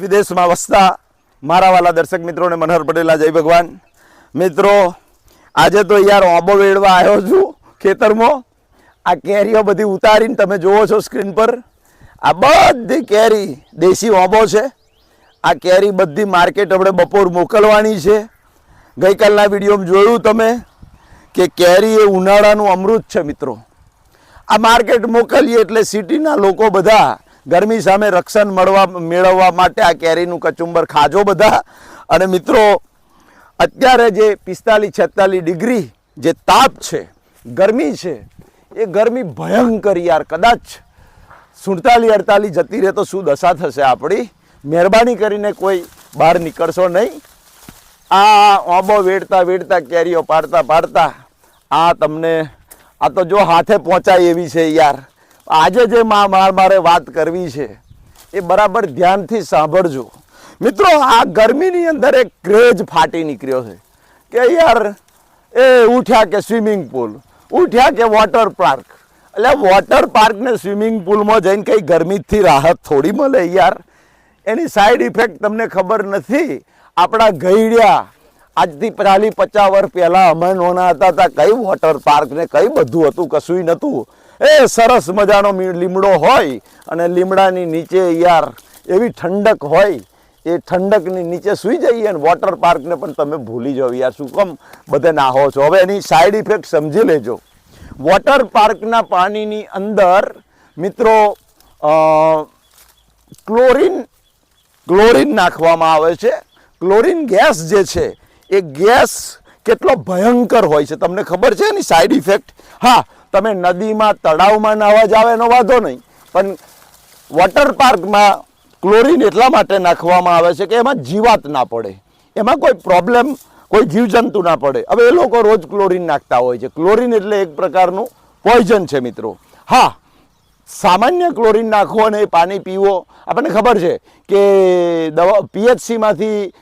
વિદેશમાં વસતા મારા વાલા દર્શક મિત્રોને મનહર પટેલા જય ભગવાન. મિત્રો, આજે તો યાર ઓબો વેડવા આવ્યો છું ખેતરમાં. આ કેરીઓ બધી ઉતારીને તમે જુઓ છો સ્ક્રીન પર. આ બધી કેરી દેશી ઓબો છે. આ કેરી બધી માર્કેટ આપણે બપોર મોકલવાની છે. ગઈકાલના વિડીયોમાં જોયું તમે કે કેરી એ ઉનાળાનું અમૃત છે, મિત્રો. આ માર્કેટ મોકલીએ એટલે સિટીના લોકો બધા ગરમી સામે રક્ષણ મળવા, મેળવવા માટે આ કેરીનું કચુંબર ખાજો બધા. અને મિત્રો, અત્યારે જે પિસ્તાલીસ, છેતાલીસ ડિગ્રી જે તાપ છે, ગરમી છે, એ ગરમી ભયંકર યાર, કદાચ સુડતાલીસ, અડતાલીસ જતી રહે તો શું દશા થશે આપણી? મહેરબાની કરીને કોઈ બહાર નીકળશો નહીં. આ ઓબો વેડતા વેડતા કેરીઓ પાડતા પાડતા આ તમને, આ તો જો હાથે પહોંચાય એવી છે યાર. આજે જે મારે વાત કરવી છે, એ બરાબર ધ્યાનથી સાંભળજો. મિત્રો, આ ગરમીની અંદર એક ક્રેઝ ફાટી નીકળ્યો છે કે યાર, એ ઉઠ્યા કે સ્વિમિંગ પુલ, ઉઠ્યા કે વોટર પાર્ક. એટલે વોટર પાર્કને સ્વિમિંગ પુલમાં જઈને કંઈ ગરમીથી રાહત થોડી મળે યાર. એની સાઈડ ઇફેક્ટ તમને ખબર નથી, આપણા ગઈડિયા આજથી ચાલી પચાસ વર્ષ પહેલાં અમે નોના હતા હતા કઈ વોટર પાર્ક ને કઈ બધું હતું કશું નહોતું. એ સરસ મજાનો લીમડો હોય અને લીમડાની નીચે યાર એવી ઠંડક હોય, એ ઠંડકની નીચે સૂઈ જઈએ અને વોટર પાર્કને પણ તમે ભૂલી જાઓ યાર, શું કમ? બધે નાહો છો. હવે એની સાઈડ ઇફેક્ટ સમજી લેજો. વોટર પાર્કના પાણીની અંદર મિત્રો ક્લોરિન ક્લોરીન નાખવામાં આવે છે. ક્લોરીન ગેસ જે છે, એ ગેસ કેટલો ભયંકર હોય છે. તમને ખબર છે એની સાઈડ ઇફેક્ટ હા તમે નદીમાં, તળાવમાં નાવા જાવ એનો વાંધો નહીં. પણ વોટર પાર્કમાં ક્લોરિન એટલા માટે નાખવામાં આવે છે કે એમાં જીવાત ના પડે. એમાં કોઈ પ્રોબ્લેમ કોઈ જીવજંતુ ના પડે. હવે એ લોકો રોજ ક્લોરિન નાખતા હોય છે. ક્લોરીન એટલે એક પ્રકારનું પોઈઝન છે મિત્રો. હા સામાન્ય ક્લોરીન નાખો અને પાણી પીવો. આપણને ખબર છે કે દવા પીએચસીમાંથી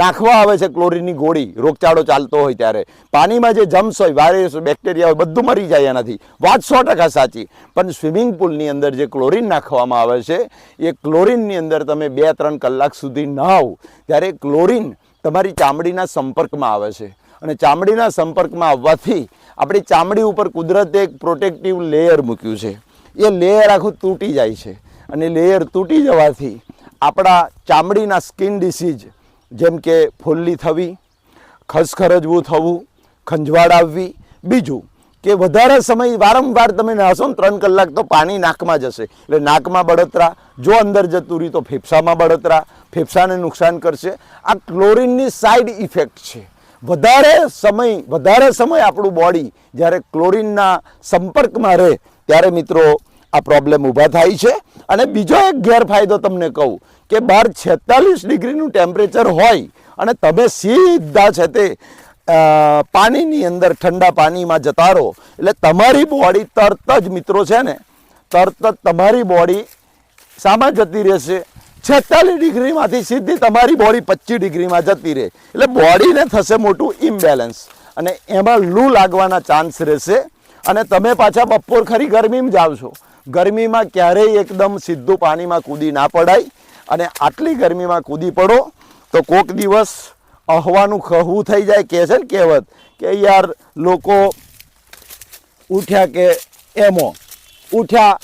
નાખવા આવે છે ક્લોરીનની ગોળી, રોગચાળો ચાલતો હોય ત્યારે. પાણીમાં જે જમ્સ હોય, વાયરસ, બેક્ટેરિયા હોય, બધું મરી જાય એનાથી. વાત સો ટકા સાચી. પણ સ્વિમિંગ પુલની અંદર જે ક્લોરીન નાખવામાં આવે છે, એ ક્લોરીનની અંદર તમે બે ત્રણ કલાક સુધી નાહો ત્યારે ક્લોરીન તમારી ચામડીના સંપર્કમાં આવે છે. અને ચામડીના સંપર્કમાં આવવાથી આપણી ચામડી ઉપર કુદરતે એક પ્રોટેક્ટિવ લેયર મૂક્યું છે. એ લેયર આખું તૂટી જાય છે. અને લેયર તૂટી જવાથી આપણા ચામડીના સ્કિન ડિસીઝ, જેમ કે ફોલ્લી થવી, ખસખરજવું થવું, ખંજવાળ આવવી, બીજું કે વધારે સમય વારંવાર તમે નાહશો ને ત્રણ કલાક તો પાણી નાકમાં જશે. એટલે નાકમાં બળતરા, જો અંદર જતું રહી તો ફેફસામાં બળતરા, ફેફસાને નુકસાન કરશે. આ ક્લોરિનની સાઈડ ઇફેક્ટ છે. વધારે સમય વધારે સમય આપણું બોડી જ્યારે ક્લોરીનના સંપર્કમાં રહે, ત્યારે મિત્રો આ પ્રોબ્લેમ ઊભા થાય છે. અને બીજો એક ગેરફાયદો તમને કહું કે બહાર છેતાલીસ ડિગ્રીનું ટેમ્પરેચર હોય અને તમે સીધા છે તે પાણીની અંદર ઠંડા પાણીમાં જતા રહો, એટલે તમારી બોડી તરત જ મિત્રો છે ને, તરત જ તમારી બોડી શામાં જતી રહેશે. છેતાલીસ ડિગ્રીમાંથી સીધી તમારી બોડી પચીસ ડિગ્રીમાં જતી રહે. એટલે બોડીને થશે મોટું ઇમ્બેલેન્સ અને એમાં લૂ લાગવાના ચાન્સ રહેશે. અને તમે પાછા બપોર ખરી ગરમીમાં જાવ છો ગરમીમાં ક્યારેય એકદમ સીધું પાણીમાં કૂદી ના પડાય. અને આટલી ગરમીમાં કૂદી પડો, તો કોક દિવસ અહવાનું ખહવું થઈ જાય. કહે છે ને કહેવત કે યાર લોકો ઉઠ્યા કે એમો. ઉઠ્યા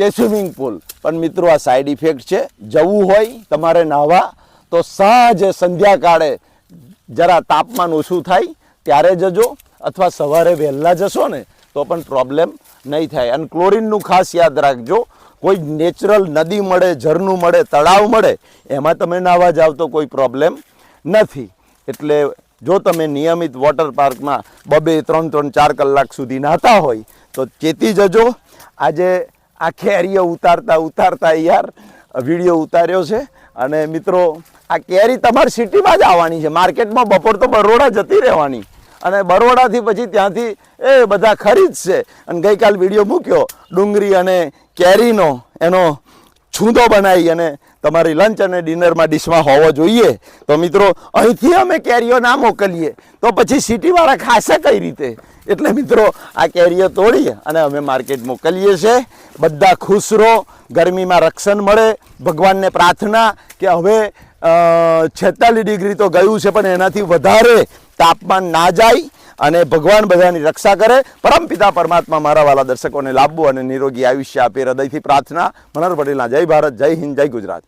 કે સ્વિમિંગ પુલ પણ મિત્રો, આ સાઈડ ઇફેક્ટ છે. જવું હોય, તમારે નાહવા, તો સાંજે સંધ્યાકાળે જરા તાપમાન ઓછું થાય, ત્યારે જજો. અથવા સવારે વહેલા જશો ને, તો પણ પ્રોબ્લેમ નહીં થાય. અને ક્લોરિનનું ખાસ યાદ રાખજો, કોઈ નેચરલ નદી મળે, ઝરણું મળે, તળાવ મળે, એમાં તમે નાહવા જાઓ તો કોઈ પ્રોબ્લેમ નથી. એટલે જો તમે નિયમિત વોટર પાર્કમાં બબે ત્રણ ત્રણ, ચાર કલાક સુધી નાહતા હોય, તો ચેતી જજો. આજે આ કેરીઓ ઉતારતા ઉતારતા યાર વીડિયો ઉતાર્યો છે. અને મિત્રો, આ કેરી તમારી સિટીમાં જ આવવાની છે. માર્કેટમાં બપોર તો બરોડા જતી રહેવાની. અને બરોડાથી પછી ત્યાંથી એ બધા ખરીદશે અને ગઈકાલ વીડિયો મૂક્યો, ડુંગળી અને કેરીનો એનો છૂંદો બનાવી અને તમારી લંચ અને ડિનરમાં ડિશમાં હોવો જોઈએ. તો મિત્રો, અહીંથી અમે કેરીઓ ના મોકલીએ. તો પછી સિટીવાળા ખાશે કઈ રીતે? એટલે મિત્રો, આ કેરીઓ તોડી અને અમે માર્કેટ મોકલીએ છીએ. બધા ખુશ રહો, ગરમીમાં રક્ષણ મળે. ભગવાનને પ્રાર્થના કે હવે છેતાલીસ ડિગ્રી તો ગયું છે, પણ એનાથી વધારે તાપમાન ના જાય અને ભગવાન બધાની રક્ષા કરે. પરમપિતા પરમાત્મા મારા વાલા દર્શકોને લાભવું અને નિરોગી આયુષ્ય આપે. હૃદયથી પ્રાર્થના, મનોહર પટેલના જય ભારત, જય હિન્દ, જય ગુજરાત.